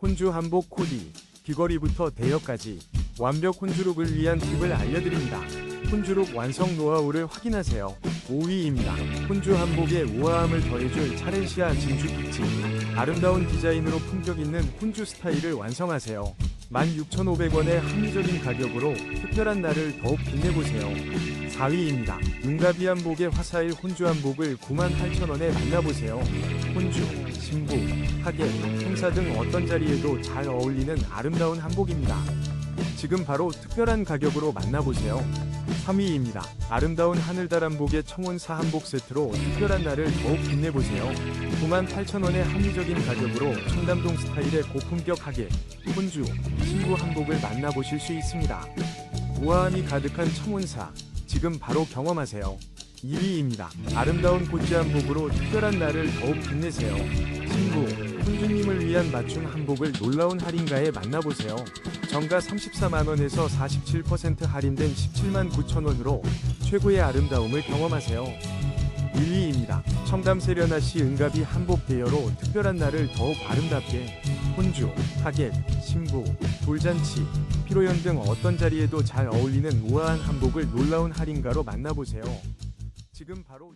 혼주 한복 코디, 귀걸이부터 대여까지 완벽 혼주룩을 위한 팁을 알려드립니다. 혼주룩 완성 노하우를 확인하세요. 5위입니다. 혼주 한복에 우아함을 더해줄 차렌시아 진주 픽치. 아름다운 디자인으로 품격 있는 혼주 스타일을 완성하세요. 16,500원의 합리적인 가격으로 특별한 날을 더욱 빛내보세요. 4위입니다. 눈가비 한복의 화사일 혼주 한복을 98,000원에 만나보세요. 혼주, 신부, 하객, 행사 등 어떤 자리에도 잘 어울리는 아름다운 한복입니다. 지금 바로 특별한 가격으로 만나보세요. 3위입니다. 아름다운 하늘달 한복의 청혼사 한복 세트로 특별한 날을 더욱 빛내보세요. 98,000원의 합리적인 가격으로 청담동 스타일의 고품격 하객, 혼주, 신부 한복을 만나보실 수 있습니다. 우아함이 가득한 청혼사, 지금 바로 경험하세요. 2위입니다. 아름다운 고지 한복으로 특별한 날을 더욱 빛내세요. 신부, 혼주님을 위한 맞춤 한복을 놀라운 할인가에 만나보세요. 정가 34만원에서 47% 할인된 17만 9천원으로 최고의 아름다움을 경험하세요. 1위입니다. 청담 세련아시 은가비 한복 대여로 특별한 날을 더욱 아름답게 혼주, 하객, 신부, 돌잔치, 피로연 등 어떤 자리에도 잘 어울리는 우아한 한복을 놀라운 할인가로 만나보세요. 지금 바로